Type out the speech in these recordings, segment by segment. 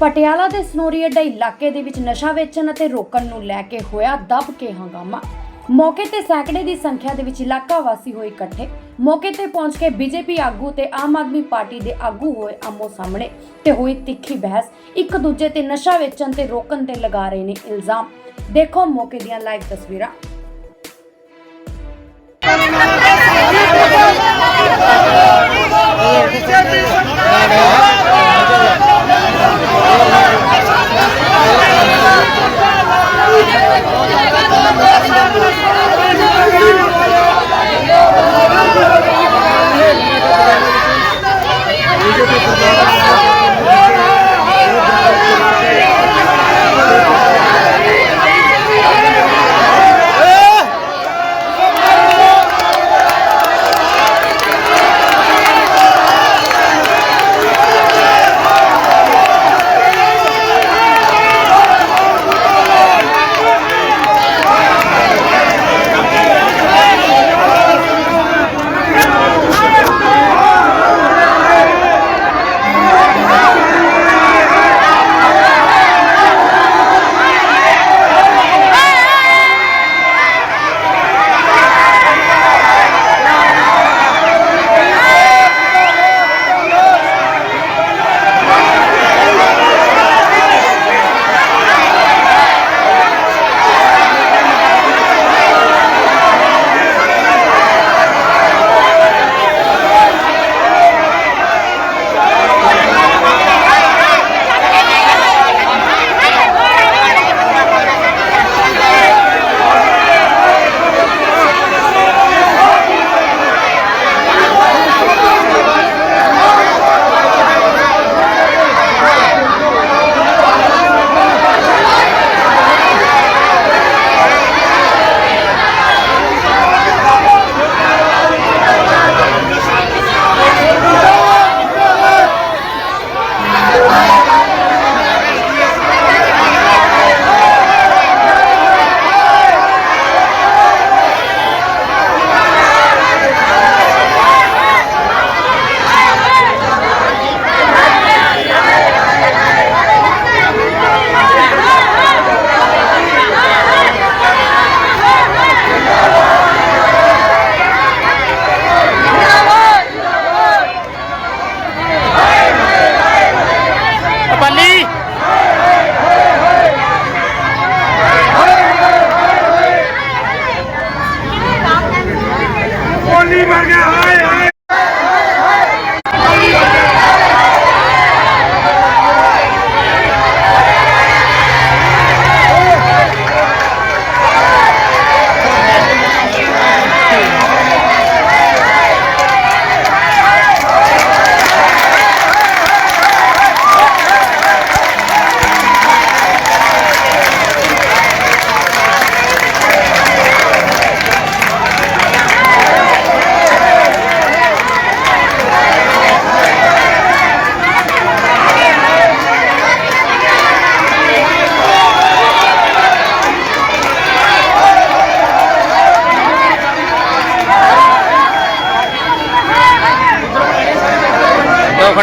ਪਟਿਆਲਾ ਦੇ ਸਨੋਰੀ ਅੱਡਾ ਇਲਾਕੇ ਦੇ ਵਿੱਚ ਨਸ਼ਾ ਵੇਚਣ ਅਤੇ ਰੋਕਣ ਨੂੰ ਲੈ ਕੇ ਹੋਇਆ ਦਬ ਕੇ ਹੰਗਾਮਾ। ਮੌਕੇ ਤੇ ਸੈਂਕੜੇ ਦੀ ਸੰਖਿਆ ਦੇ ਵਿੱਚ ਇਲਾਕਾ ਵਾਸੀ ਹੋਏ ਇਕੱਠੇ। ਮੌਕੇ ਤੇ ਪਹੁੰਚ ਕੇ ਬੀਜੇਪੀ ਆਗੂ ਤੇ ਆਮ ਆਦਮੀ ਪਾਰਟੀ ਦੇ ਆਗੂ ਹੋਏ ਆਮੋ ਸਾਹਮਣੇ ਤੇ ਹੋਈ ਤਿੱਖੀ ਬਹਿਸ। ਇੱਕ ਦੂਜੇ ਤੇ ਨਸ਼ਾ ਵੇਚਣ ਤੇ ਰੋਕਣ ਤੇ ਲਗਾ ਰਹੇ ਨੇ ਇਲਜ਼ਾਮ। ਦੇਖੋ ਮੌਕੇ ਦੀਆਂ ਲਾਈਵ ਤਸਵੀਰਾਂ। ਪਾਲੀ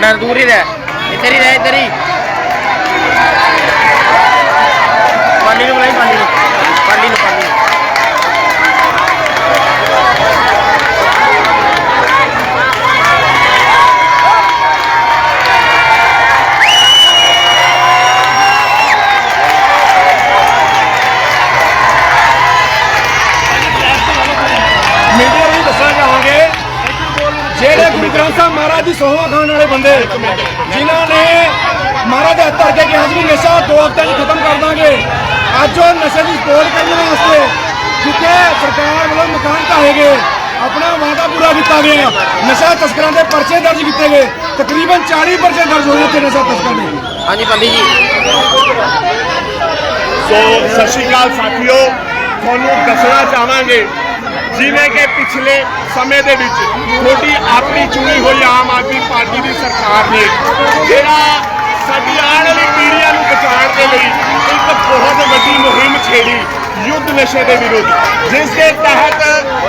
ਦੋ ਖੜਾ ਦੂਰ ਹੀ ਰਹਿ। ਇੱਧਰ ਹੀ ਰਹਿ ਇੱਧਰ ਜਿਨ੍ਹਾਂ ਨੇ ਮਹਾਰਾਜ ਦੇ ਹੱਥ ਕੇ ਕਿਹਾ ਸੀ ਨਸ਼ਾ ਦੋ ਹਫ਼ਤਿਆਂ 'ਚ ਖਤਮ ਕਰ ਦਾਂਗੇ। ਅੱਜ ਉਹ ਨਸ਼ੇ ਦੀ ਸਪੋਰਟ ਕਰਨ ਵਾਸਤੇ ਜਿੱਥੇ ਸਰਕਾਰ ਵੱਲੋਂ ਮਕਾਨ ਢਾਹੇ ਗਏ ਆਪਣਾ ਵਾਅਦਾ ਪੂਰਾ ਕੀਤਾ ਗਿਆ। ਨਸ਼ਾ ਤਸਕਰਾਂ ਦੇ ਪਰਚੇ ਦਰਜ ਕੀਤੇ ਗਏ। ਤਕਰੀਬਨ 40 ਪਰਚੇ ਦਰਜ ਹੋਏ ਇੱਥੇ ਨਸ਼ਾ ਤਸਕਰਾਂ ਦੇ। ਹਾਂਜੀ ਪਾਲੀ ਜੀ। ਸੋ ਸਤਿ ਸ਼੍ਰੀ ਅਕਾਲ ਸਾਥੀਓ। ਤੁਹਾਨੂੰ ਦੱਸਣਾ ਚਾਹਾਂਗੇ ਜਿਵੇਂ ਕਿ ਪਿਛਲੇ ਸਮੇਂ ਦੇ ਵਿੱਚ ਤੁਹਾਡੀ ਆਪਣੀ ਚੁਣੀ ਹੋਈ ਆਮ ਆਦਮੀ ਪਾਰਟੀ ਦੀ ਸਰਕਾਰ ਨੇ, ਜਿਹੜਾ ਸਾਡੀ ਆਉਣ ਵਾਲੀ ਪੀੜ੍ਹੀਆਂ ਨੂੰ ਬਚਾਉਣ ਦੇ ਲਈ ਇੱਕ ਬਹੁਤ ਵੱਡੀ ਮੁਹਿੰਮ ਛੇੜੀ ਯੁੱਧ ਨਸ਼ੇ ਦੇ ਵਿਰੁੱਧ, ਜਿਸ ਦੇ ਤਹਿਤ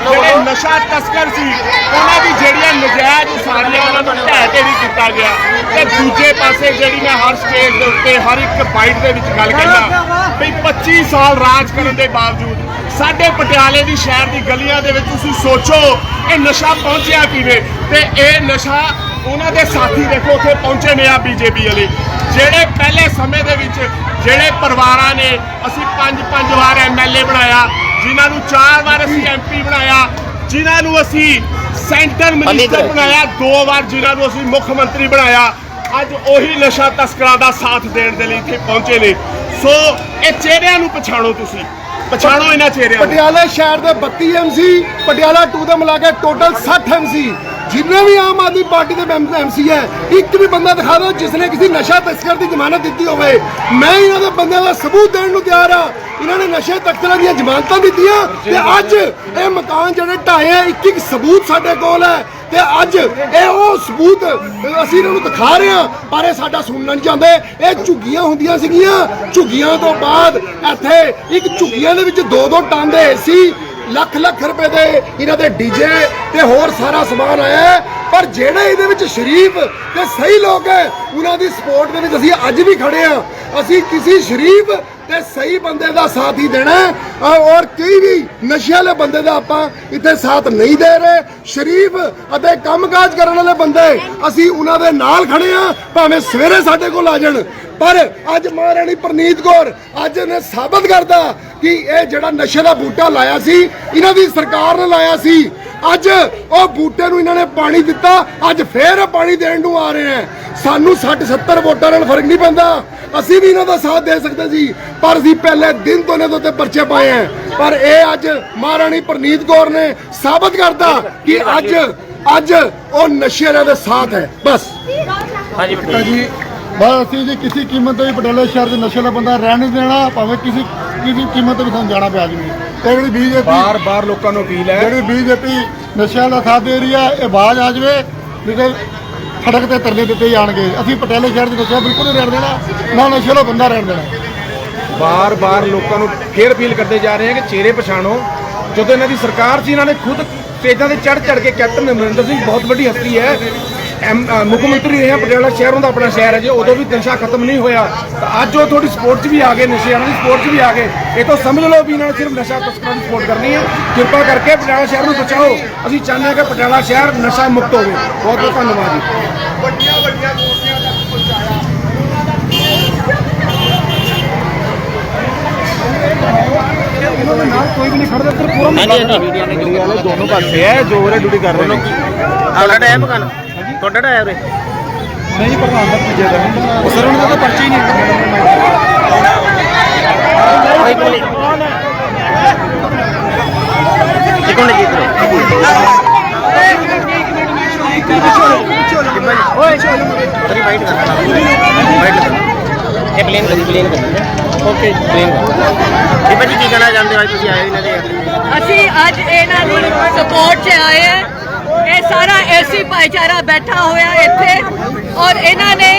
ਜਿਹੜੇ ਨਸ਼ਾ ਤਸਕਰ ਸੀ, ਉਹਨਾਂ ਦੀ ਜਿਹੜੀਆਂ ਨਜਾਇਜ਼ ਸਾਰੀਆਂ ਉਹਨਾਂ ਨੂੰ ਢਹਿ ਕੇ ਵੀ ਕੀਤਾ ਗਿਆ। ਤੇ ਦੂਜੇ ਪਾਸੇ ਜਿਹੜੀ ਮੈਂ ਹਰ ਸਟੇਜ ਦੇ ਉੱਤੇ, ਹਰ ਇੱਕ ਬਾਈਟ ਦੇ ਵਿੱਚ ਗੱਲ ਕਹਿੰਦਾ ਵੀ 25 ਸਾਲ ਰਾਜ ਕਰਨ ਦੇ ਬਾਵਜੂਦ ਸਾਡੇ ਪਟਿਆਲੇ ਦੀ ਸ਼ਹਿਰ ਦੀ ਗਲੀਆਂ ਦੇ ਵਿੱਚ ਤੁਸੀਂ ਸੋਚੋ ਇਹ ਨਸ਼ਾ ਪਹੁੰਚਿਆ ਕਿਵੇਂ? ਤੇ ਇਹ ਨਸ਼ਾ ਉਹਨਾਂ ਦੇ ਸਾਥੀ ਦੇਖੋ ਉੱਥੇ ਪਹੁੰਚੇ ਨੇ ਆ ਬੀਜੇਪੀ ਵਾਲੇ। ਜਿਹੜੇ ਪਹਿਲੇ ਸਮੇਂ ਦੇ ਵਿੱਚ ਜਿਹੜੇ ਪਰਿਵਾਰਾਂ ਨੇ ਅਸੀਂ ਪੰਜ ਪੰਜ ਵਾਰ ਐਮਐਲਏ ਬਣਾਇਆ ਜਿਨ੍ਹਾਂ ਨੂੰ ਚਾਰ ਵਾਰ ਅਸੀਂ ਐਮਪੀ ਬਣਾਇਆ ਜਿਨ੍ਹਾਂ ਨੂੰ ਅਸੀਂ ਸੈਂਟਰ ਮਿਨਿਸਟਰ ਬਣਾਇਆ ਦੋ ਵਾਰ ਜਿਨ੍ਹਾਂ ਨੂੰ ਅਸੀਂ ਮੁੱਖ ਮੰਤਰੀ ਬਣਾਇਆ। ਅੱਜ ਉਹੀ ਨਸ਼ਾ ਤਸਕਰਾਂ ਦਾ ਸਾਥ ਦੇਣ ਦੇ ਲਈ ਇੱਥੇ ਪਹੁੰਚੇ ਨੇ। ਸੋ ਇਹ ਚਿਹਰਿਆਂ ਨੂੰ ਪਛਾਣੋ ਤੁਸੀਂ। ਪਛਾਣੋ ਇਹਨਾਂ ਚਿਹਰਿਆਂ ਨੂੰ। ਪਟਿਆਲਾ ਸ਼ਹਿਰ ਦੇ 32 ਐਮਸੀ ਪਟਿਆਲਾ 2 ਦੇ ਮਿਲਾ ਕੇ ਟੋਟਲ 60 ਐਮਸੀ ਜਿੰਨੇ ਵੀ ਆਮ ਆਦਮੀ ਪਾਰਟੀ ਦੇ ਐਮਸੀ ਹੈ ਇੱਕ ਵੀ ਬੰਦਾ ਦਿਖਾ ਦਿਓ ਜਿਸ ਨੇ ਕਿਸੇ ਨਸ਼ਾ ਤਸਕਰ ਦੀ ਜ਼ਮਾਨਤ ਦਿੱਤੀ ਹੋਵੇ। ਮੈਂ ਇਹਨਾਂ ਦੇ ਬੰਦਿਆਂ ਦਾ ਸਬੂਤ ਦੇਣ ਨੂੰ ਤਿਆਰ ਆ। ਇਹਨਾਂ ਨੇ ਨਸ਼ੇ ਤਸਕਰਾਂ ਦੀਆਂ ਜ਼ਮਾਨਤਾਂ ਦਿੱਤੀਆਂ। ਤੇ ਅੱਜ ਇਹ ਮਕਾਨ ਜਿਹੜੇ ਢਾਏ ਆ ਇੱਕ ਇੱਕ ਸਬੂਤ ਸਾਡੇ ਕੋਲ ਹੈ। ਤੇ ਅੱਜ ਇਹ ਉਹ ਸਬੂਤ ਅਸੀਂ ਇਹਨਾਂ ਨੂੰ ਦਿਖਾ ਰਹੇ ਹਾਂ, ਪਰ ਇਹ ਸਾਡਾ ਸੁਣਨਾ ਨਹੀਂ ਚਾਹੁੰਦੇ ਇਹ ਝੁੱਗੀਆਂ ਹੁੰਦੀਆਂ ਸੀਗੀਆਂ। ਝੁੱਗੀਆਂ ਤੋਂ ਬਾਅਦ ਇੱਥੇ ਇੱਕ ਝੁੱਗੀਆਂ ਦੇ ਵਿੱਚ ਦੋ ਦੋ ਟਾਂਦੇ ਸੀ। ਲੱਖ ਲੱਖ ਰੁਪਏ ਦੇ ਇਹਨਾਂ ਦੇ ਡੀਜੇ ਤੇ ਹੋਰ ਸਾਰਾ ਸਮਾਨ ਆਇਆ ਹੈ। ਪਰ ਜਿਹੜੇ ਇਹਦੇ ਵਿੱਚ ਸ਼ਰੀਫ ਤੇ ਸਹੀ ਲੋਕ ਹੈ, ਉਹਨਾਂ ਦੀ ਸਪੋਰਟ ਦੇ ਵਿੱਚ ਅਸੀਂ ਅੱਜ ਵੀ ਖੜੇ ਆ ਅਸੀਂ ਕਿਸੇ ਸ਼ਰੀਫ ਤੇ ਸਹੀ ਬੰਦੇ ਦਾ ਸਾਥ ਹੀ ਦੇਣਾ ਔਰ ਕੋਈ ਵੀ ਨਸ਼ੇ ਵਾਲੇ ਬੰਦੇ ਦਾ ਆਪਾਂ ਇੱਥੇ ਸਾਥ ਨਹੀਂ ਦੇ ਰਹੇ। ਸ਼ਰੀਫ ਅਤੇ ਕੰਮਕਾਜ ਕਰਨ ਵਾਲੇ ਬੰਦੇ, ਅਸੀਂ ਉਹਨਾਂ ਦੇ ਨਾਲ ਖੜੇ ਆ ਭਾਵੇਂ ਸਵੇਰੇ ਸਾਡੇ ਕੋਲ ਆ ਜਾਣ। ਪਰ ਅੱਜ ਮਹਾਰਾਣੀ ਪ੍ਰਨੀਤ ਕੌਰ ਅੱਜ ਨੇ ਸਾਬਤ ਕਰਦਾ ਕਿ ਇਹ ਜਿਹੜਾ ਨਸ਼ੇ ਦਾ ਬੂਟਾ ਲਾਇਆ ਸੀ, ਇਹਨਾਂ ਦੀ ਸਰਕਾਰ ਨੇ ਲਾਇਆ ਸੀ ਅੱਜ ਉਹ ਬੂਟੇ ਨੂੰ ਇਹਨਾਂ ਨੇ ਪਾਣੀ ਦਿੱਤਾ ਅੱਜ ਫੇਰ ਪਾਣੀ ਦੇਣ ਨੂੰ ਆ ਰਹੇ ਹੈ। ਸਾਨੂੰ 60 70 ਵੋਟਾਂ ਨਾਲ ਫ਼ਰਕ ਨਹੀਂ ਪੈਂਦਾ। ਅਸੀਂ ਵੀ ਇਹਨਾਂ ਦਾ ਸਾਥ ਦੇ ਸਕਦੇ ਸੀ ਪਰ ਅਸੀਂ ਪਹਿਲੇ ਦਿਨ ਤੋਂ ਇਹਨਾਂ ਦੇ ਉੱਤੇ ਪਰਚੇ ਪਾਏ ਹੈ। ਪਰ ਇਹ ਅੱਜ ਮਹਾਰਾਣੀ ਪ੍ਰਨੀਤ ਕੌਰ ਨੇ ਸਾਬਤ ਕਰਤਾ ਕਿ ਅੱਜ ਅੱਜ ਉਹ ਨਸ਼ੇ ਵਾਲਿਆਂ ਦੇ ਸਾਥ ਹੈ। ਬਸ। ਹਾਂਜੀ ਬੇਟਾ ਜੀ। ਬਸ ਅਸੀਂ ਜੀ ਕਿਸੇ ਕੀਮਤ ਤੇ ਵੀ ਪਟਿਆਲਾ ਸ਼ਹਿਰ ਦੇ ਨਸ਼ੇ ਦਾ ਬੰਦਾ ਰਹਿਣ ਨਹੀਂ ਦੇਣਾ ਭਾਵੇਂ ਕਿਸੇ ਕਿਸੇ ਕੀਮਤ ਤੇ ਵੀ ਸਾਨੂੰ ਜਾਣਾ ਪਿਆ ਜੀ। ਤੇ ਜਿਹੜੀ ਬੀਜੇਪੀ ਬਾਰ ਬਾਰ ਲੋਕਾਂ ਨੂੰ ਅਪੀਲ ਹੈ। ਜਿਹੜੀ ਬੀਜੇਪੀ ਨਸ਼ਿਆਂ ਦਾ ਸਾਥ ਦੇ ਰਹੀ ਹੈ ਇਹ ਬਾਜ ਆ ਜਾਵੇ ਤੇ ਸੜਕ ਤੇ ਤਰਲੇ ਦਿੱਤੇ ਜਾਣਗੇ। ਅਸੀਂ ਪਟਿਆਲੇ ਸ਼ਹਿਰ ਦੇ ਨਸ਼ਾ ਬਿਲਕੁਲ ਨਹੀਂ ਰਹਿਣ ਦੇਣਾ ਨਾ ਨਸ਼ੇ ਵਾਲਾ ਬੰਦਾ ਰਹਿਣ ਦੇਣਾ। ਬਾਰ ਬਾਰ ਲੋਕਾਂ ਨੂੰ ਫੇਰ ਅਪੀਲ ਕਰਦੇ ਜਾ ਰਹੇ ਹਾਂ ਕਿ ਚਿਹਰੇ ਪਛਾਣੋ। ਜਦੋਂ ਇਹਨਾਂ ਦੀ ਸਰਕਾਰ ਸੀ ਇਹਨਾਂ ਨੇ ਖੁਦ ਸਟੇਜਾਂ ਤੇ ਚੜ ਚੜ ਕੇ ਕੈਪਟਨ ਅਮਰਿੰਦਰ ਸਿੰਘ ਬਹੁਤ ਵੱਡੀ ਹਸਤੀ ਹੈ। ਮੁੱਖ ਮੰਤਰੀ ਰਹੇ ਪਟਿਆਲਾ ਸ਼ਹਿਰੋਂ ਦਾ ਆਪਣਾ ਸ਼ਹਿਰ ਹੈ ਜੇ ਉਦੋਂ ਵੀ ਨਸ਼ਾ ਖਤਮ ਨਹੀਂ ਹੋਇਆ। ਤਾਂ ਅੱਜ ਉਹ ਥੋੜੀ ਸਪੋਰਟ 'ਚ ਵੀ ਆ ਗਏ ਨਸ਼ੇ ਦੀ ਸਪੋਰਟ 'ਚ ਵੀ ਆ ਗਏ। ਇਹ ਤਾਂ ਸਮਝ ਲਓ ਵੀ ਇਹਨਾਂ ਨੇ ਸਿਰਫ ਨਸ਼ਾ ਤਸਕਰਾਂ ਦੀ ਸਪੋਰਟ ਕਰਨੀ ਹੈ। ਕਿਰਪਾ ਕਰਕੇ ਪਟਿਆਲਾ ਸ਼ਹਿਰ ਨੂੰ ਬਚਾਓ। ਅਸੀਂ ਚਾਹੁੰਦੇ ਹਾਂ ਕਿ ਪਟਿਆਲਾ ਸ਼ਹਿਰ ਨਸ਼ਾ ਮੁਕਤ ਹੋਵੇ। ਬਹੁਤ ਬਹੁਤ ਧੰਨਵਾਦ ਜੀ। ਵੱਡੀਆਂ ਵੱਡੀਆਂ ਮੂਰਤੀਆਂ ਤੱਕ ਪਹੁੰਚਾਇਆ ਹਾਂਜੀ ਹਾਂਜੀ। ਮੀਡੀਆ ਵਾਲੇ ਦੋਨੋਂ ਪਾਸੇ ਹੈ ਜੋ ਉਰੇ ਡਿਊਟੀ ਕਰ ਰਹੇ ਨੇ। ਤੁਹਾਡਾ ਟਾਈਮ ਮਕਾਨ ਤੁਹਾਡਾ ਟਾਈਮ ਉਰੇ? ਨਹੀਂ ਜੀ ਪ੍ਰਧਾਨ ਦਾ ਦਾ। ਉਹ ਸਰ ਉਹਨਾਂ ਦਾ ਤਾਂ ਪਰਚਾ ਹੀ ਨਹੀਂ ਜੀ ਓਏ ਤੇਰੀ ਕਰ। ਕਰ ਇਹ ਪਲੇਨ ਕਰ ਪਲੇਨ ਕਰ। ਓਕੇ ਪਲੇਨ ਕਰ। ਇਹ ਭਾਜੀ ਕੀ ਕਹਿਣਾ ਚਾਹੁੰਦੇ ਹੋ? ਅੱਜ ਤੁਸੀਂ ਆਏ ਹੋ ਇਹਨਾਂ ਦੇ ਅਸੀਂ ਅੱਜ ਇਹਨਾਂ ਦੀ ਸਪੋਰਟ 'ਚ ਆਏ ਹਾਂ। ਇਹ ਸਾਰਾ ਐਸੀ ਭਾਈਚਾਰਾ ਬੈਠਾ ਹੋਇਆ ਇੱਥੇ ਔਰ ਇਹਨਾਂ ਨੇ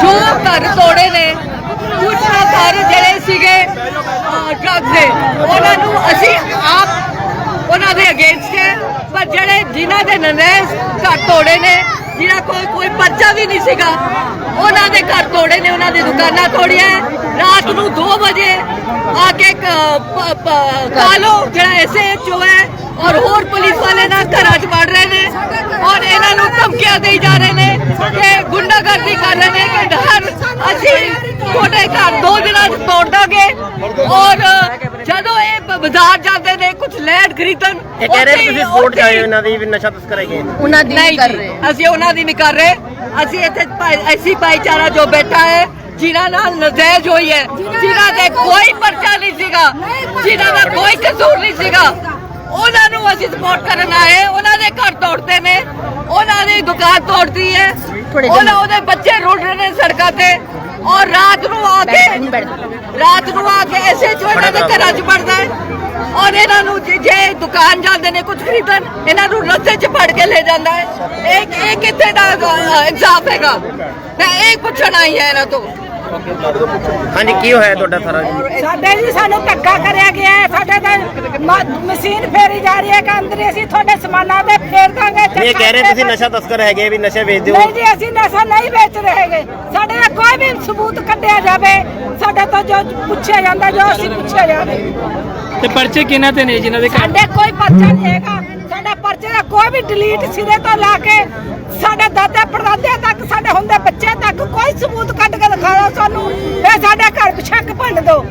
ਜੋ ਘਰ ਤੋੜੇ ਨੇ ਕੁਝ ਨਾ ਘਰ ਜਿਹੜੇ ਸੀਗੇ ਡਰੱਗ ਦੇ, ਉਹਨਾਂ ਨੂੰ ਅਸੀਂ ਆਪ ਉਹਨਾਂ ਦੇ ਅਗੇਂਸਟ ਹੈ, ਪਰ ਜਿਹੜੇ ਜਿਨ੍ਹਾਂ ਦੇ ਨਨੈਸ ਘਰ ਤੋੜੇ ਨੇ, ਜਿਨ੍ਹਾਂ ਕੋਲ ਕੋਈ ਪਰਚਾ ਵੀ ਨਹੀਂ ਸੀਗਾ, ਉਹਨਾਂ ਦੇ ਘਰ ਤੋੜੇ ਨੇ, ਉਹਨਾਂ ਦੀ ਦੁਕਾਨਾਂ ਤੋੜੀਆਂ ਰਾਤ ਨੂੰ 2 ਵਜੇ ਆ ਕੇ ਕਾਲੋ ਜਿਹੜਾ ਐਸੇ ਐਸਐਚਓ ਹੈ ਔਰ ਹੋਰ ਪੁਲਿਸ ਵਾਲੇ ਨਾਲ ਘਰਾਂ 'ਚ ਵੜ ਰਹੇ ਨੇ ਔਰ ਇਹਨਾਂ ਨੂੰ ਧਮਕੀਆਂ ਦੇਈ ਜਾ ਰਹੇ ਨੇ ਕਿ ਗੁੰਡਾਗਰਦੀ ਕਰ ਰਹੇ ਨੇ ਕਿ ਡਰ ਅਸੀਂ ਤੁਹਾਡੇ ਘਰ ਦੋ ਦਿਨਾਂ 'ਚ ਤੋੜ ਦਾਂਗੇ। ਔਰ ਜਦੋਂ ਇਹ ਬਾਜ਼ਾਰ ਜਾਂਦੇ ਨੇ ਕੁਝ ਲੈਣ ਖਰੀਦਣ ਇਹ ਕਹਿ ਰਹੇ ਵੀ ਤੁਸੀਂ ਸਪੋਰਟ ਚਾਹੇ ਇਹਨਾਂ ਦੀ ਵੀ ਨਸ਼ਾ ਤਸਕਰ ਹੈਗੇ ਉਹਨਾਂ ਦੀ ਨਹੀਂ ਕਰ ਰਹੇ। ਅਸੀਂ ਉਹਨਾਂ ਦੀ ਨਹੀਂ ਕਰ ਰਹੇ। ਅਸੀਂ ਇੱਥੇ ਭਾਈ- ਐਸੀ ਭਾਈਚਾਰਾ ਜੋ ਬੈਠਾ ਹੈ ਜਿਨ੍ਹਾਂ ਨਾਲ ਨਜਾਇਜ਼ ਹੋਈ ਹੈ ਜਿਨ੍ਹਾਂ ਦੇ ਕੋਈ ਪਰਚਾ ਨਹੀਂ ਸੀਗਾ ਜਿਨ੍ਹਾਂ ਦਾ ਕੋਈ ਕਸੂਰ ਨਹੀਂ ਸੀਗਾ। ਉਹਨਾਂ ਨੂੰ ਅਸੀਂ ਸਪੋਰਟ ਕਰਨ ਆਏ ਉਹਨਾਂ ਦੇ ਘਰ ਤੋੜਦੇ ਨੇ ਉਹਨਾਂ ਦੀ ਦੁਕਾਨ ਤੋੜਦੀ ਹੈ ਉਹਨਾਂ ਉਹਦੇ ਬੱਚੇ ਰੁੜ ਰਹੇ ਨੇ ਸੜਕਾਂ ਤੇ ਔਰ ਰਾਤ ਨੂੰ ਆ ਕੇ ਰਾਤ ਨੂੰ ਆ ਕੇ ਐਸੇ ਚੋਟਾਂ ਦੇ ਘਰਾਂ 'ਚ ਵੜਦਾ ਹੈ ਔਰ ਇਹਨਾਂ ਨੂੰ ਜੇ- ਦੁਕਾਨ ਜਾਂਦੇ ਨੇ ਕੁਝ ਖਰੀਦਣ ਇਹਨਾਂ ਨੂੰ ਰਸਤੇ 'ਚ ਫੜ ਕੇ ਲੈ ਜਾਂਦਾ ਹੈ। ਇਹ ਇਹ ਕਿੱਥੇ ਦਾ ਇਨਸਾਫ ਹੈਗਾ? ਮੈਂ ਇਹ ਪੁੱਛਣ ਆਈ ਹੈ ਇਹਨਾਂ ਤੋਂ। ਹਾਂਜੀ ਕੀ ਹੋਇਆ ਤੁਹਾਡਾ ਸਾਰਾ ਜੀ? ਸਾਡੇ ਜੀ ਸਾਨੂੰ ਧੱਕਾ ਕਰਿਆ ਗਿਆ ਹੈ। ਸਾਡੇ ਤੇ ਮ- ਮਸ਼ੀਨ ਫੇਰੀ ਜਾ ਰਹੀ ਹੈ ਕਿ ਅੰਦਰ ਅਸੀਂ ਤੁਹਾਡੇ ਸਮਾਨਾਂ ਤੇ ਫੇਰ ਦਾਂਗੇ ਇਹ ਕਹਿ ਰਹੇ ਤੁਸੀਂ ਨਸ਼ਾ ਤਸਕਰ ਹੈਗੇ ਵੀ ਨਸ਼ਾ ਵੇਚਦੇ ਹੋ ਨਹੀਂ ਜੀ ਅਸੀਂ ਨਸ਼ਾ ਨਹੀਂ ਵੇਚ ਰਹੇਗੇ ਸਾਡੇ ਦਾ ਕੋਈ ਵੀ ਸਬੂਤ ਕੱਢਿਆ ਜਾਵੇ ਸਾਡੇ ਤੋਂ ਜੋ ਪੁੱਛਿਆ ਜਾਂਦਾ ਜੋ ਅਸੀਂ ਪੁੱਛਿਆ ਜਾਵੇ। ਤੇ ਪਰਚੇ ਕਿਹਨਾਂ ਤੇ ਨੇ ਜਿਨ੍ਹਾਂ ਦੇ ਘਰ? ਸਾਡੇ ਕੋਈ ਪਰਚਾ ਨਹੀਂ ਹੈਗਾ। ਸਾਡਾ ਪਰਚੇ ਦਾ ਕੋਈ ਵੀ ਡਿਲੀਟ ਸਿਰੇ ਤੋਂ ਲਾ ਕੇ ਸਾਡੇ ਦਾਦਾ ਪੜਦਾਦੇ ਤੱਕ ਸਾਡੇ ਹੁੰਦੇ ਬੱਚੇ ਤੱਕ ਕੋਈ ਸਬੂਤ ਕੱਢ ਕੇ ਦਿਖਾ ਦਿਓ ਸਾਨੂੰ ਫੇ ਸਾਡੇ ਘਰ ਛੱਕ ਭੰਨ ਦਿਓ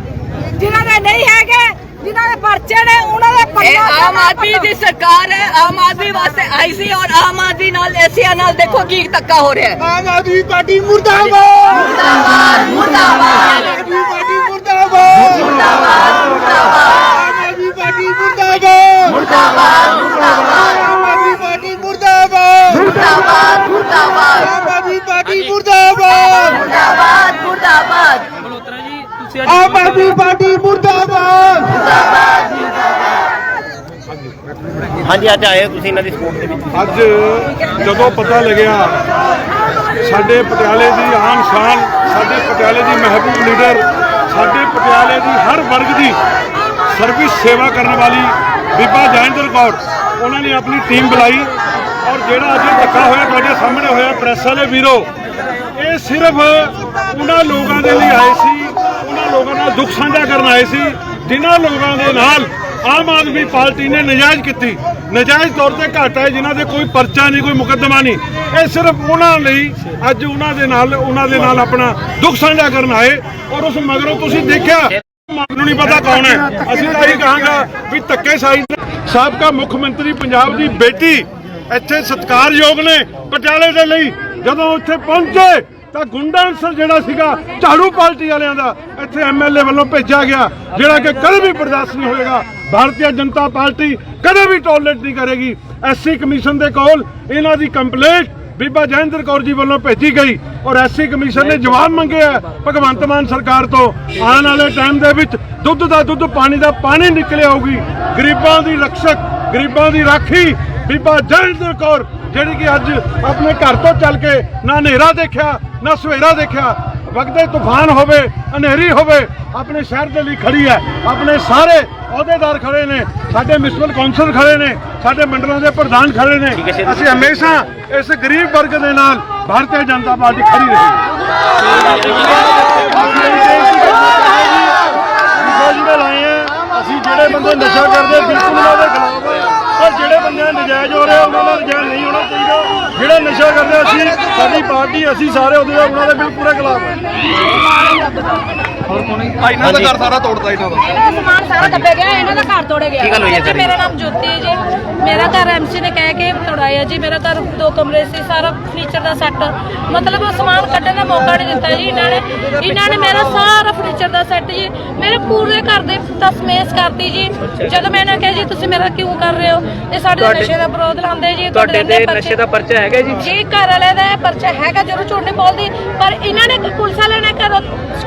ਜਿਨ੍ਹਾਂ ਦੇ ਨਹੀਂ ਹੈਗੇ ਜਿਨ੍ਹਾਂ ਦੇ ਪਰਚੇ ਨੇ ਉਹਨਾਂ ਦੇ ਇਹ ਪੜਨਾ ਆਮ ਆਦਮੀ ਦੀ ਸਰਕਾਰ ਹੈ ਆਮ ਆਦਮੀ ਵਾਸਤੇ ਆਈ ਸੀ ਔਰ ਆਮ ਆਦਮੀ ਨਾਲ ਐਸੀਆਂ ਨਾਲ ਦੇਖੋ ਕੀ ਧੱਕਾ ਹੋ ਰਿਹਾ ਹੈ ਆਮ ਆਦਮੀ ਪਾਰਟੀ ਮੁਰਦਾਬਾਦ ਮੁਰਦਾਬਾਦ ਮੁਰਦਾਬਾਦ ਆਮ ਆਦਮੀ ਪਾਰਟੀ ਮੁਰਦਾਬਾਦ ਮੁਰਦਾਬਾਦ ਆਮ ਆਦਮੀ ਪਾਰਟੀ ਮੁਰਦਾਬਾਦ ਮੁਰਦਾਬਾਦ ਮੁਰਦਾਬਾਦ ਆਮ ਆਦਮੀ ਪਾਰਟੀ ਮੁਰਦਾਬਾਦ ਮੁਰਦਾਬਾਦ ਮੁਰਦਾਬਾਦ ਆਮ ਆਦਮੀ ਪਾਰਟੀ ਮੁਰਦਾਬਾਦ ਮਲਹੋਤਰਾ ਜੀ ਤੁਸੀਂ ਅੱਜ ਆਮ ਆਦਮੀ ਪਾਰਟੀ ਮੁਰਦਾਬਾਦ ਹਾਂਜੀ, ਅੱਜ ਆਏ ਹੋ ਤੁਸੀਂ ਇਹਨਾਂ ਦੀ ਸਪੋਰਟ ਦੇ ਵਿੱਚ। ਅੱਜ ਜਦੋਂ ਪਤਾ ਲੱਗਿਆ, ਸਾਡੇ ਪਟਿਆਲੇ ਦੀ ਆਨ ਸ਼ਾਨ, ਸਾਡੇ ਪਟਿਆਲੇ ਦੀ ਮਹਿਬੂਬ ਲੀਡਰ, ਸਾਡੇ ਪਟਿਆਲੇ ਦੀ ਹਰ ਵਰਗ ਦੀ ਸਰਵਿਸ ਸੇਵਾ ਕਰਨ ਵਾਲੀ ਬੀਬਾ ਜੈਨਦਰ ਕੌਰ, ਉਹਨਾਂ ਨੇ ਆਪਣੀ ਟੀਮ ਬੁਲਾਈ ਔਰ ਜਿਹੜਾ ਅੱਜ ਧੱਕਾ ਹੋਇਆ ਤੁਹਾਡੇ ਸਾਹਮਣੇ ਹੋਇਆ ਪ੍ਰੈਸ ਵਾਲੇ ਵੀਰੋ, ਇਹ ਸਿਰਫ ਉਹਨਾਂ ਲੋਕਾਂ ਦੇ ਲਈ ਆਏ ਸੀ, ਉਹਨਾਂ ਲੋਕਾਂ ਨਾਲ ਦੁੱਖ ਸਾਂਝਾ ਕਰਨ ਆਏ ਸੀ, ਜਿਨ੍ਹਾਂ ਲੋਕਾਂ ਦੇ ਨਾਲ ਆਮ ਆਦਮੀ ਪਾਰਟੀ ਨੇ ਨਜਾਇਜ਼ ਕੀਤੀ। ਨਜਾਇਜ਼ ਤੌਰ ਤੇ ਘਾਟਾ ਹੈ, ਜਿਨ੍ਹਾਂ ਦੇ ਕੋਈ ਪਰਚਾ ਨਹੀਂ, ਕੋਈ ਮੁਕੱਦਮਾ ਨਹੀਂ। ਇਹ ਸਿਰਫ ਉਹਨਾਂ ਲਈ, ਅੱਜ ਉਹਨਾਂ ਦੇ ਨਾਲ, ਉਹਨਾਂ ਦੇ ਨਾਲ ਆਪਣਾ ਦੁੱਖ ਸਾਂਝਾ ਕਰਨ ਆਏ ਔਰ ਉਸ ਮਗਰੋਂ ਤੁਸੀਂ ਦੇਖਿਆ ਮੈਨੂੰ ਨਹੀਂ ਪਤਾ ਕੌਣ ਹੈ। ਅਸੀਂ ਤਾਂ ਇਹ ਕਹਾਂਗਾ ਵੀ ਧੱਕੇ ਸਾਈ ਸਾਬਕਾ ਮੁੱਖ ਮੰਤਰੀ ਪੰਜਾਬ ਦੀ ਬੇਟੀ ਇੱਥੇ ਸਤਿਕਾਰਯੋਗ ਨੇ ਪਟਿਆਲੇ ਦੇ ਲਈ, ਜਦੋਂ ਉੱਥੇ ਪਹੁੰਚੇ ਤਾਂ ਗੁੰਡਾ ਅਨਸਰ ਜਿਹੜਾ ਸੀਗਾ, ਝਾੜੂ ਪਾਰਟੀ ਵਾਲਿਆਂ ਦਾ ਇੱਥੇ ਐਮਐਲਏ ਵੱਲੋਂ ਭੇਜਿਆ ਗਿਆ, ਜਿਹੜਾ ਕਿ ਕਦੇ ਵੀ ਬਰਦਾਸ਼ਤ ਨਹੀਂ ਹੋਏਗਾ। ਭਾਰਤੀ ਜਨਤਾ ਪਾਰਟੀ ਕਦੇ ਵੀ ਟੋਲਰੇਟ ਨਹੀਂ ਕਰੇਗੀ। ਐਸਸੀ ਕਮਿਸ਼ਨ ਦੇ ਕੋਲ ਇਹਨਾਂ ਦੀ ਕੰਪਲੇਂਟ ਬੀਬਾ ਜੈਨਦਰ ਕੌਰ ਜੀ ਵੱਲੋਂ ਭੇਜੀ ਗਈ ਔਰ ਐਸਸੀ ਕਮਿਸ਼ਨ ਨੇ ਜਵਾਬ ਮੰਗਿਆ ਭਗਵੰਤ ਮਾਨ ਸਰਕਾਰ ਤੋਂ। ਆਉਣ ਵਾਲੇ ਟਾਈਮ ਦੇ ਵਿੱਚ ਦੁੱਧ ਦਾ ਦੁੱਧ, ਪਾਣੀ ਦਾ ਪਾਣੀ ਨਿਕਲਿਆ ਹੋਊਗੀ। ਗਰੀਬਾਂ ਦੀ ਰਕਸ਼ਕ, ਗਰੀਬਾਂ ਦੀ ਰਾਖੀ ਬੀਬਾ ਜੈਨਦਰ ਕੌਰ ਜਿਹੜੀ ਕਿ ਅੱਜ ਆਪਣੇ ਘਰ ਤੋਂ ਚੱਲ ਕੇ ਨਾ ਹਨੇਰਾ ਦੇਖਿਆ ਨਾ ਸਵੇਰਾ ਦੇਖਿਆ ਵਗਦੇ ਤੂਫਾਨ ਹੋਵੇ ਹਨੇਰੀ ਹੋਵੇ ਆਪਣੇ ਸ਼ਹਿਰ ਦੇ ਲਈ ਖੜੀ ਹੈ ਆਪਣੇ ਸਾਰੇ ਅਹੁਦੇਦਾਰ ਖੜੇ ਨੇ ਸਾਡੇ ਮਿਊਨਿਸਪਲ ਕੌਂਸਲ ਖੜੇ ਨੇ ਸਾਡੇ ਮੰਡਲਾਂ ਦੇ ਪ੍ਰਧਾਨ ਖੜੇ ਨੇ। ਅਸੀਂ ਹਮੇਸ਼ਾ ਇਸ ਗਰੀਬ ਵਰਗ ਦੇ ਨਾਲ ਭਾਰਤੀ ਜਨਤਾ ਪਾਰਟੀ ਖੜੀ ਰਹੀ ਜਿਹੜੇ ਲਾਏ ਆ ਅਸੀਂ ਜਿਹੜੇ ਬੰਦੇ ਨਸ਼ਾ ਕਰਦੇ ਬਿਲਕੁਲ ਉਹਨਾਂ ਦੇ ਖਿਲਾਫ ਪਰ ਜਿਹੜੇ ਬੰਦੇ ਨਜਾਇਜ਼ ਹੋ ਰਹੇ ਉਹਨਾਂ ਦਾ ਨਜਾਇਜ਼ ਨਹੀਂ ਹੋਣਾ ਚਾਹੀਦਾ। ਜਿਹੜੇ ਨਸ਼ਾ ਕਰਦੇ ਅਸੀਂ ਸਾਡੀ ਪਾਰਟੀ, ਅਸੀਂ ਸਾਰੇ ਉਹਦੇ ਉਹਨਾਂ ਦੇ ਪੂਰੇ ਖਿਲਾਫ ਹੈ ਆ ਇਹਨਾਂ ਦਾ ਘਰ ਸਾਰਾ ਤੋੜਦਾ ਇਹਨਾਂ ਦਾ। ਮੇਰਾ ਸਮਾਨ ਸਾਰਾ ਦੱਬੇ ਗਿਆ ਇਹਨਾਂ ਦਾ ਘਰ ਤੋੜੇ ਗਿਆ। ਕੀ ਗੱਲ ਹੋਈ ਹੈ ਜੀ, ਸਾਰੀ? ਮੇਰਾ ਨਾਮ ਜੋਤੀ ਹੈ ਜੀ। ਮੇਰਾ ਘਰ ਐਮਸੀ ਨੇ ਕਹਿ ਕੇ ਤੋੜਾਇਆ ਜੀ। ਮੇਰਾ ਘਰ ਦੋ ਕਮਰੇ ਸੀ ਸਾਰਾ ਫਰਨੀਚਰ ਦਾ ਸੈੱਟ ਮਤਲਬ ਉਹ ਸਮਾਨ ਕੱਢਣ ਦਾ ਮੌਕਾ ਨਹੀਂ ਦਿੱਤਾ ਜੀ ਇਹਨਾਂ ਨੇ। ਇਹਨਾਂ ਨੇ ਮੇਰਾ ਸਾਰਾ ਫਰਨੀਚਰ ਦਾ ਸੈੱਟ ਜੀ। ਮੇਰੇ ਪੂਰੇ ਘਰ ਦੇ ਤਸਮੇਸ ਕਰਤੀ ਜੀ। ਜਦੋਂ ਮੈਂ ਇਹਨਾਂ ਕਿਹਾ ਜੀ ਤੁਸੀਂ ਮੇਰਾ ਕਿਉਂ ਕਰ ਰਹੇ ਹੋ? ਇਹ ਸਾਡੇ ਨਸ਼ੇ ਦਾ ਵਿਰੋਧ ਲਾਉਂਦੇ ਜੀ ਤੁਹਾਡੇ ਤੇ ਤੇ ਨਸ਼ੇ ਦਾ ਪਰਚਾ ਹੈਗਾ ਜੀ? ਜੀ ਘਰ ਵਾਲੇ ਦਾ ਇਹ ਪਰਚਾ ਹੈਗਾ ਜਦੋਂ ਝੂਠ ਨਹੀਂ ਬੋਲਦੀ। ਪਰ ਇਹਨਾਂ ਨੇ ਪੁਲਿਸ ਵਾਲਿਆਂ ਨੇ ਘਰੋਂ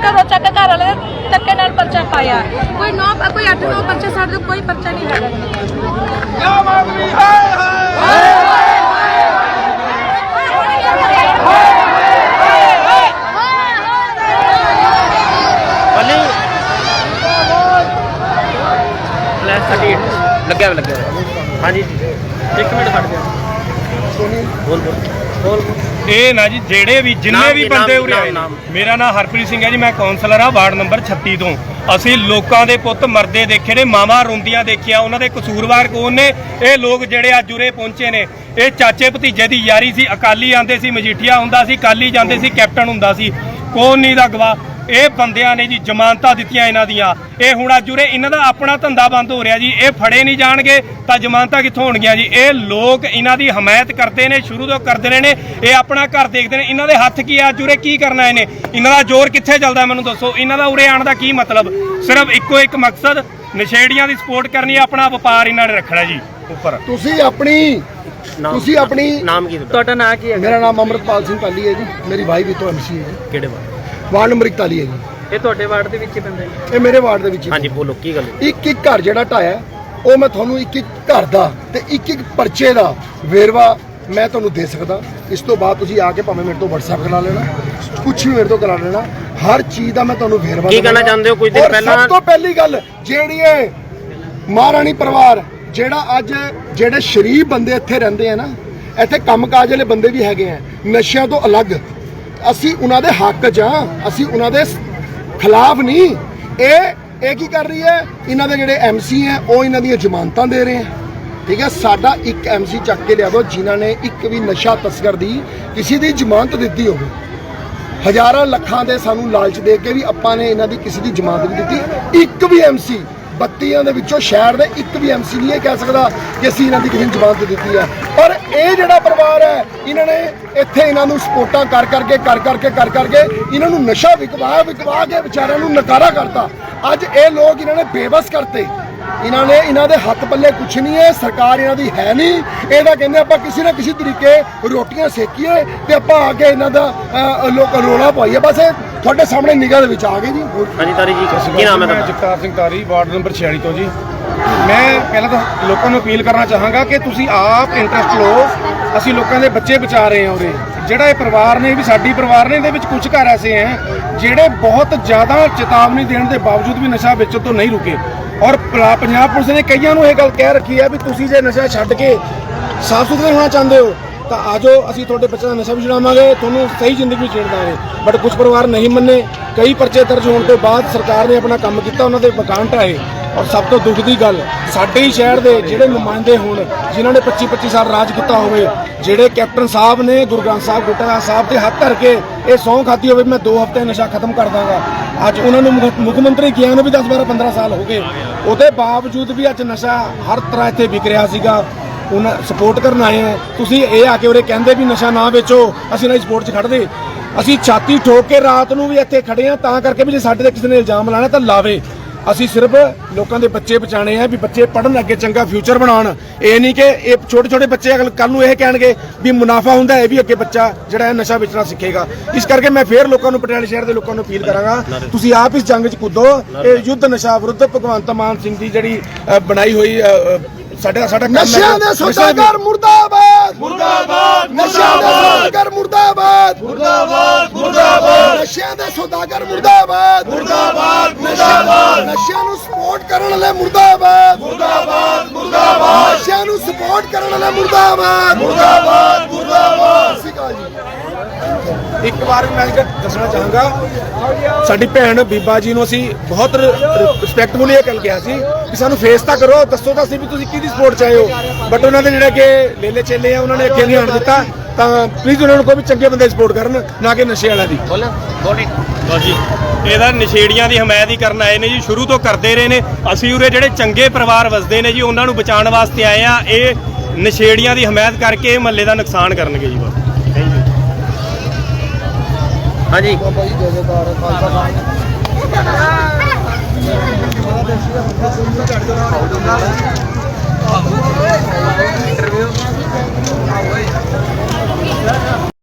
ਘਰੋਂ ਚੱਕ ਘਰ ਵਾਲੇ ਦੇ ਧੱਕੇ ਨਾਲ ਪਰਚਾ ਪਾਇਆ ਕੋਈ ਨੌ ਕੋਈ 8 9 ਪਰਚੇ ਸਾਡੇ ਕੋਲ ਕੋਈ ਪਰਚਾ ਨਹੀਂ ਹੈਗਾ ਬੱਲੇ ਪਲੱਸ 38 ਲੱਗਿਆ ਹੋਇਆ, ਲੱਗਿਆ ਹੋਇਆ। ਹਾਂਜੀ ਇੱਕ ਮਿੰਟ ਖੜ ਜਾ ਬੋਲ ਬੋਲ ਬੋਲ ਇਹ ਨਾ ਜੀ ਜਿਹੜੇ ਵੀ ਜਿੰਨੇ ਨਾਮ ਵੀ ਕੀ, ਬੰਦੇ ਉਰੇ ਆਏ ਨਾਮ, ਮੇਰਾ ਨਾਮ ਹਰਪ੍ਰੀਤ ਸਿੰਘ ਹੈ ਜੀ ਮੈਂ ਕਾਉਂਸਲਰ ਆ ਵਾਰਡ ਨੰਬਰ 36 ਤੋਂ। ਅਸੀਂ ਲੋਕਾਂ ਦੇ ਪੁੱਤ ਮਰਦੇ ਦੇਖੇ ਨੇ ਮਾਵਾਂ ਰੋਂਦੀਆਂ ਦੇਖਿਆ ਉਹਨਾਂ ਦੇ ਕਸੂਰਵਾਰ ਕੌਣ ਨੇ? ਇਹ ਲੋਕ ਜਿਹੜੇ ਅੱਜ ਉਰੇ ਪਹੁੰਚੇ ਨੇ। ਇਹ ਚਾਚੇ ਭਤੀਜੇ ਦੀ ਯਾਰੀ ਸੀ ਅਕਾਲੀ ਆਂਦੇ ਸੀ ਮਜੀਠੀਆ ਹੁੰਦਾ ਸੀ ਕਾਲੀ ਜਾਂਦੇ ਸੀ ਕੈਪਟਨ ਹੁੰਦਾ ਸੀ। ਕੌਣ ਨਹੀਂ ਦਾ ਗਵਾ ਇਹ ਬੰਦਿਆਂ ਨੇ ਜੀ ਜ਼ਮਾਨਤਾਂ ਦਿੱਤੀਆਂ ਇਹਨਾਂ ਦੀਆਂ। ਇਹ ਹੁਣ ਅੱਜ ਉਰੇ ਇਹਨਾਂ ਦਾ ਆਪਣਾ ਧੰਦਾ ਬੰਦ ਹੋ ਰਿਹਾ ਜੀ। ਇਹ ਫੜੇ ਨਹੀਂ ਜਾਣਗੇ ਤਾਂ ਜ਼ਮਾਨਤਾਂ ਕਿੱਥੋਂ ਹੋਣਗੀਆਂ ਜੀ? ਇਹ ਲੋਕ ਇਹਨਾਂ ਦੀ ਹਮਾਇਤ ਕਰਦੇ ਨੇ ਸ਼ੁਰੂ ਤੋਂ ਕਰਦੇ ਰਹੇ ਨੇ। ਇਹ ਆਪਣਾ ਘਰ ਦੇਖਦੇ ਨੇ। ਇਹਨਾਂ ਦੇ ਹੱਥ ਕੀ ਆ? ਅੱਜ ਉਰੇ ਕੀ ਕਰਨਾ ਇਹਨੇ? ਇਹਨਾਂ ਦਾ ਜ਼ੋਰ ਕਿੱਥੇ ਚੱਲਦਾ ਮੈਨੂੰ ਦੱਸੋ? ਇਹਨਾਂ ਦਾ ਉਰੇ ਆਉਣ ਦਾ ਕੀ ਮਤਲਬ? ਸਿਰਫ ਇੱਕੋ ਇੱਕ ਮਕਸਦ ਨਸ਼ੇੜੀਆਂ ਦੀ ਸਪੋਰਟ ਕਰਨੀ ਹੈ ਆਪਣਾ ਵਪਾਰ ਇਹਨਾਂ ਨੇ ਰੱਖਣਾ ਜੀ ਉੱਪਰ। ਤੁਸੀਂ ਆਪਣੀ ਨਾਮ ਤੁਸੀਂ ਆਪਣੀ ਨਾਮ ਕੀ ਤੁਹਾਡਾ? ਤੁਹਾਡਾ ਨਾਂ ਕੀ ਹੈ? ਮੇਰਾ ਨਾਮ ਅਮਰਪਾਲ ਸਿੰਘ ਪਾਲੀ ਹੈ ਜੀ। ਮੇਰੀ ਭਾਈ ਵੀ ਤੋਂ ਐਮਸੀ ਹੈ ਕਿਹੜੇ ਵਾਰ ਵਾਰਡ ਨੰਬਰ 41 ਹੈ ਜੀ ਇਹ ਤੁਹਾਡੇ ਵਾਰਡ ਦੇ ਵਿੱਚ ਹੀ ਪੈਂਦਾ ਜੀ ਇਹ ਮੇਰੇ ਵਾਰਡ ਦੇ ਵਿੱਚ ਹੀ ਹਾਂਜੀ ਬੋਲੋ ਕੀ ਗੱਲ ਹੈ? ਇੱਕ ਇੱਕ ਘਰ ਜਿਹੜਾ ਢਾਇਆ ਉਹ ਮੈਂ ਤੁਹਾਨੂੰ ਇੱਕ ਇੱਕ ਘਰ ਦਾ ਤੇ ਇੱਕ ਇੱਕ ਪਰਚੇ ਦਾ ਵੇਰਵਾ ਮੈਂ ਤੁਹਾਨੂੰ ਦੇ ਸਕਦਾ ਇਸ ਤੋਂ ਬਾਅਦ ਤੁਸੀਂ ਆ ਕੇ ਭਾਵੇਂ ਮੇਰੇ ਤੋਂ WhatsApp ਕਰਾ ਲੈਣਾ ਕੁਛ ਵੀ ਮੇਰੇ ਤੋਂ ਕਰਾ ਲੈਣਾ ਹਰ ਚੀਜ਼ ਦਾ ਮੈਂ ਤੁਹਾਨੂੰ ਵੇਰਵਾ ਕੀ ਕਹਿਣਾ ਦਵਾਂਗਾ। ਚਾਹੁੰਦੇ ਹੋ? ਕੁਝ ਦਿਨ ਔਰ ਪਹਿਲਾਂ- ਸਭ ਤੋਂ ਪਹਿਲੀ ਗੱਲ ਜਿਹੜੀ ਇਹ ਮਹਾਰਾਣੀ ਪਰਿਵਾਰ ਜਿਹੜਾ ਅੱਜ ਜਿਹੜੇ ਸ਼ਰੀਫ ਬੰਦੇ ਇੱਥੇ ਰਹਿੰਦੇ ਆ ਨਾ ਇੱਥੇ ਕੰਮਕਾਜ ਵਾਲੇ ਬੰਦੇ ਵੀ ਹੈਗੇ ਆ ਨਸ਼ਿਆਂ ਤੋਂ ਅਲੱਗ ਅਸੀਂ ਉਹਨਾਂ ਦੇ ਹੱਕ 'ਚ ਆ ਅਸੀਂ ਉਹਨਾਂ ਦੇ ਖਿਲਾਫ ਨਹੀਂ। ਇਹ ਇਹ ਕੀ ਕਰ ਰਹੀ ਹੈ? ਇਹਨਾਂ ਦੇ ਜਿਹੜੇ ਐਮਸੀ ਹੈ, ਉਹ ਇਹਨਾਂ ਦੀਆਂ ਜ਼ਮਾਨਤਾਂ ਦੇ ਰਹੇ ਆ ਠੀਕ ਹੈ, ਸਾਡਾ ਇੱਕ ਐਮਸੀ ਚੱਕ ਕੇ ਲਿਆ ਦਿਓ ਜਿਨ੍ਹਾਂ ਨੇ ਇੱਕ ਵੀ ਨਸ਼ਾ ਤਸਕਰ ਦੀ ਕਿਸੇ ਦੀ ਜ਼ਮਾਨਤ ਦਿੱਤੀ ਹੋਵੇ। ਹਜ਼ਾਰਾਂ ਲੱਖਾਂ ਦੇ ਸਾਨੂੰ ਲਾਲਚ ਦੇ ਕੇ ਵੀ ਆਪਾਂ ਨੇ ਇਹਨਾਂ ਦੀ ਕਿਸੇ ਦੀ ਜ਼ਮਾਨਤ ਨਹੀਂ ਦਿੱਤੀ। ਇੱਕ ਵੀ ਐਮਸੀ ਬੱਤੀਆਂ ਦੇ ਵਿੱਚੋਂ ਸ਼ਹਿਰ ਦੇ ਇੱਕ ਵੀ ਐਮਸੀ ਨਹੀਂ ਇਹ ਕਹਿ ਸਕਦਾ ਕਿ ਅਸੀਂ ਇਹਨਾਂ ਦੀ ਕਿਸੇ ਨੂੰ ਜ਼ਮਾਨਤ ਦਿੱਤੀ ਹੈ। ਪਰ ਇਹ ਜਿਹੜਾ ਪਰਿਵਾਰ ਹੈ ਇਹਨਾਂ ਨੇ ਇੱਥੇ ਇਹਨਾਂ ਨੂੰ ਸਪੋਰਟਾਂ ਕਰ ਕਰਕੇ ਕਰ ਕਰਕੇ ਕਰ ਕਰਕੇ ਇਹਨਾਂ ਨੂੰ ਨਸ਼ਾ ਵਿਕਵਾ ਵਿਕਵਾ ਕੇ ਵਿਚਾਰਿਆਂ ਨੂੰ ਨਕਾਰਾ ਕਰਤਾ। ਅੱਜ ਇਹ ਲੋਕ ਇਹਨਾਂ ਨੇ ਬੇਬਸ ਕਰਤੇ। ਇਹਨਾਂ ਨੇ ਇਹਨਾਂ ਦੇ ਹੱਥ ਪੱਲੇ ਕੁਛ ਨਹੀਂ ਹੈ ਸਰਕਾਰ ਇਹਨਾਂ ਦੀ ਹੈ ਨਹੀਂ। ਇਹਦਾ ਕਹਿੰਦੇ ਆਪਾਂ ਕਿਸੇ ਨਾ ਕਿਸੇ ਤਰੀਕੇ ਰੋਟੀਆਂ ਸੇਕੀਏ ਤੇ ਆਪਾਂ ਆ ਕੇ ਇਹਨਾਂ ਦਾ ਲੋਕ ਰੋਲਾ ਪਾਈਏ। ਬਸ ਇਹ ਤੁਹਾਡੇ ਸਾਹਮਣੇ ਨਿਗਾਹ ਦੇ ਵਿੱਚ ਆ ਗਏ ਜੀ। ਹਾਂਜੀ ਤਾਰੀ ਜੀ ਕੀ ਨਾਮ ਹੈ ਤੁਹਾਡਾ? ਜਗਤਾਰ ਸਿੰਘ ਤਾਰੀ ਵਾਰਡ ਨੰਬਰ 46 ਤੋਂ ਜੀ। ਮੈਂ ਪਹਿਲਾਂ ਤਾਂ ਲੋਕਾਂ ਨੂੰ ਅਪੀਲ ਕਰਨਾ ਚਾਹਾਂਗਾ ਕਿ ਤੁਸੀਂ ਆਪ ਇੰਟਰਸਟ ਲਓ। ਅਸੀਂ ਲੋਕਾਂ ਦੇ ਬੱਚੇ ਬਚਾ ਰਹੇ ਹਾਂ ਉਰੇ। ਜਿਹੜਾ ਇਹ ਪਰਿਵਾਰ ਨੇ ਵੀ ਸਾਡੀ ਪਰਿਵਾਰ ਨੇ, ਇਹਦੇ ਵਿੱਚ ਕੁਝ ਘਰ ਐਸੇ ਹੈ ਜਿਹੜੇ ਬਹੁਤ ਜ਼ਿਆਦਾ ਚੇਤਾਵਨੀ ਦੇਣ ਦੇ ਬਾਵਜੂਦ ਵੀ ਨਸ਼ਾ ਵੇਚਣ ਤੋਂ ਨਹੀਂ ਰੁਕੇ। ਔਰ ਪੰਜਾਬ ਪੁਲਿਸ ਨੇ ਕਈਆਂ ਨੂੰ ਇਹ ਗੱਲ ਕਹਿ ਰੱਖੀ ਹੈ ਵੀ ਤੁਸੀਂ ਜੇ ਨਸ਼ਾ ਛੱਡ ਕੇ ਸਾਫ਼ ਸੁਥਰੇ ਹੋਣਾ ਚਾਹੁੰਦੇ ਹੋ ਤਾਂ ਆਜੋ, ਅਸੀਂ ਤੁਹਾਡੇ ਬੱਚਿਆਂ ਦਾ ਨਸ਼ਾ ਵੀ ਛੁਡਾਵਾਂਗੇ, ਤੁਹਾਨੂੰ ਸਹੀ ਜ਼ਿੰਦਗੀ ਜੀਣ ਦਾਂਗੇ। ਬਟ ਕੁਝ ਪਰਿਵਾਰ ਨਹੀਂ ਮੰਨੇ, ਕਈ ਪਰਚੇ ਦਰਜ ਹੋਣ ਤੋਂ ਬਾਅਦ ਸਰਕਾਰ ਨੇ ਆਪਣਾ ਕੰਮ ਕੀਤਾ, ਉਹਨਾਂ ਦੇ ਮਕਾਨ ਢਾਏ ਔਰ ਸਭ ਤੋਂ ਦੁੱਖ ਦੀ ਗੱਲ, ਸਾਡੇ ਹੀ ਸ਼ਹਿਰ ਦੇ ਜਿਹੜੇ ਨੁਮਾਇੰਦੇ ਹੋਣ, ਜਿਨ੍ਹਾਂ ਨੇ 25 25 ਸਾਲ ਰਾਜ ਕੀਤਾ ਹੋਵੇ, ਜਿਹੜੇ ਕੈਪਟਨ ਸਾਹਿਬ ਨੇ, ਗੁਰੂ ਗ੍ਰੰਥ ਸਾਹਿਬ ਗੁਟਰਾ ਸਾਹਿਬ ਦੇ ਹੱਥ ਧਰ ਕੇ ਇਹ ਸਹੁੰ ਖਾਦੀ ਹੋਵੇ, ਮੈਂ 2 ਹਫ਼ਤੇ ਨਸ਼ਾ ਖਤਮ ਕਰ ਦਾਂਗਾ। ਅੱਜ ਉਹਨਾਂ ਨੂੰ ਮੁੱਖ ਮੁੱਖ ਮੰਤਰੀ ਗਿਆ ਨੂੰ ਵੀ 10 12 15 ਸਾਲ ਹੋ ਗਏ। ਉਹਦੇ ਬਾਵਜੂਦ ਵੀ ਅੱਜ ਨਸ਼ਾ ਹਰ ਤਰ੍ਹਾਂ ਇੱਥੇ ਵਿਕ ਰਿਹਾ ਸੀਗਾ। ਉਹਨਾਂ ਸਪੋਰਟ ਕਰਨ ਆਏ ਆ ਤੁਸੀਂ ਇਹ ਆ ਕੇ ਉਰੇ ਕਹਿੰਦੇ ਵੀ ਨਸ਼ਾ ਨਾ ਵੇਚੋ ਅਸੀਂ ਦੀ ਸਪੋਰਟ 'ਚ ਖੜਦੇ ਅਸੀਂ ਛਾਤੀ ਠੋਕ ਕੇ ਰਾਤ ਨੂੰ ਵੀ ਇੱਥੇ ਖੜੇ ਆ ਤਾਂ ਕਰਕੇ ਵੀ ਜੇ ਸਾਡੇ ਤੇ ਕਿਸੇ ਨੇ ਇਲਜ਼ਾਮ ਲਾਣਾ ਤਾਂ ਲਾਵੇ। ਅਸੀਂ ਸਿਰਫ ਲੋਕਾਂ ਦੇ ਬੱਚੇ ਬਚਾਣੇ ਆ ਵੀ ਬੱਚੇ ਪੜਨ ਅੱਗੇ ਚੰਗਾ ਫਿਊਚਰ ਬਣਾਉਣ। ਇਹ ਨਹੀਂ ਕਿ ਇਹ ਛੋਟੇ ਛੋਟੇ ਬੱਚੇ ਅਗਲ ਕੱਲ ਨੂੰ ਇਹ ਕਹਿਣਗੇ ਵੀ ਮੁਨਾਫਾ ਹੁੰਦਾ ਹੈ ਵੀ ਅੱਗੇ ਬੱਚਾ ਜਿਹੜਾ ਹੈ ਨਸ਼ਾ ਵੇਚਣਾ ਸਿੱਖੇਗਾ। ਇਸ ਕਰਕੇ ਮੈਂ ਫੇਰ ਲੋਕਾਂ ਨੂੰ ਪਟਿਆਲੇ ਸ਼ਹਿਰ ਦੇ ਲੋਕਾਂ ਨੂੰ ਅਪੀਲ ਕਰਾਂਗਾ ਤੁਸੀਂ ਆਪ ਇਸ ਜੰਗ 'ਚ ਕੁੱਦੋ। ਇਹ ਯੁੱਧ ਨਸ਼ਾ ਵਿਰੁੱਧ ਭਗਵੰਤ ਮਾਨ ਸਿੰਘ ਦੀ ਜਿਹੜੀ ਬਣਾਈ ਹੋਈ ਸਾਡਾ ਸਾਡਾ ਕੰਮ ਨਸ਼ਿਆਂ ਦੇ ਸੌਦਾਗਰ ਮੁਰਦਾਬਾਦ। ਮੁਰਦਾਬਾਦ ਨਸ਼ਿਆਂ ਦੇ ਸੌਦਾਗਰ ਮੁਰਦਾਬਾਦ। ਮੁਰਦਾਬਾਦ ਮੁਰਦਾਬਾਦ। ਨਸ਼ਿਆਂ ਦੇ ਸੌਦਾਗਰ ਮੁਰਦਾਬਾਦ। ਮੁਰਦਾਬਾਦ ਮੁਰਦਾਬਾਦ। ਨਸ਼ਿਆਂ ਨੂੰ ਸਪੋਰਟ ਕਰਨ ਵਾਲੇ ਮੁਰਦਾਬਾਦ। ਮੁਰਦਾਬਾਦ ਮੁਰਦਾਬਾਦ। ਨਸ਼ਿਆਂ ਨੂੰ ਸਪੋਰਟ ਕਰਨ ਵਾਲੇ ਮੁਰਦਾਬਾਦ। ਮੁਰਦਾਬਾਦ ਮੁਰਦਾਬਾਦ। ਅਕਾਲ ਜੀ। ਇੱਕ ਵਾਰ ਮੈਂ ਇਹ ਦੱਸਣਾ ਚਾਹਾਂਗਾ। ਸਾਡੀ ਭੈਣ ਬੀਬਾ ਜੀ ਨੂੰ ਅਸੀਂ ਬਹੁਤ ਰਿਸਪੈਕਟਫੁਲੀ ਇਹ ਗੱਲ ਕਿਹਾ ਸੀ ਕਿ ਸਾਨੂੰ ਫੇਸ ਤਾਂ ਕਰੋ ਦੱਸੋ ਤਾਂ ਸੀ ਵੀ ਤੁਸੀਂ ਕਿਹਦੀ ਸਪੋਰਟ ਚਾਹੇ ਹੋ। ਬਟ ਉਹਨਾਂ ਦੇ ਜਿਹੜੇ ਕਿ ਲੇਲੇ ਚੇਲੇ ਆ ਉਹਨਾਂ ਨੇ ਅੱਗੇ ਨਹੀਂ ਆਣ ਦਿੱਤਾ। ਤਾਂ ਪਲੀਜ਼ ਉਹਨਾਂ ਨੂੰ ਕੋਈ ਵੀ ਚੰਗੇ ਬੰਦੇ ਸਪੋਰਟ ਕਰਨ ਨਾ ਕਿ ਨਸ਼ੇ ਵਾਲਿਆਂ ਦੀ। ਬਸ ਜੀ ਇਹਦਾ ਨਸ਼ੇੜੀਆਂ ਦੀ ਹਮਾਇਤ ਹੀ ਕਰਨ ਆਏ ਨੇ ਜੀ ਸ਼ੁਰੂ ਤੋਂ ਕਰਦੇ ਰਹੇ ਨੇ। ਅਸੀਂ ਉਰੇ ਜਿਹੜੇ ਚੰਗੇ ਪਰਿਵਾਰ ਵਸਦੇ ਨੇ ਜੀ ਉਹਨਾਂ ਨੂੰ ਬਚਾਉਣ ਵਾਸਤੇ ਆਏ ਆ। ਇਹ ਨਸ਼ੇੜੀਆਂ ਦੀ ਹਮਾਇਤ ਕਰਕੇ ਇਹ ਮਹੱਲੇ ਦਾ ਨੁਕਸਾਨ ਕਰਨਗੇ ਜੀ ਬਸ। ਹਾਂਜੀ। ਬਾਬਾ ਜੀ ਜੋਗੇਦਾਰ ਖਾਲਸਾ ਖਾਨ ਇੰਟਰਵਿਊ ਆਓ ਓਏ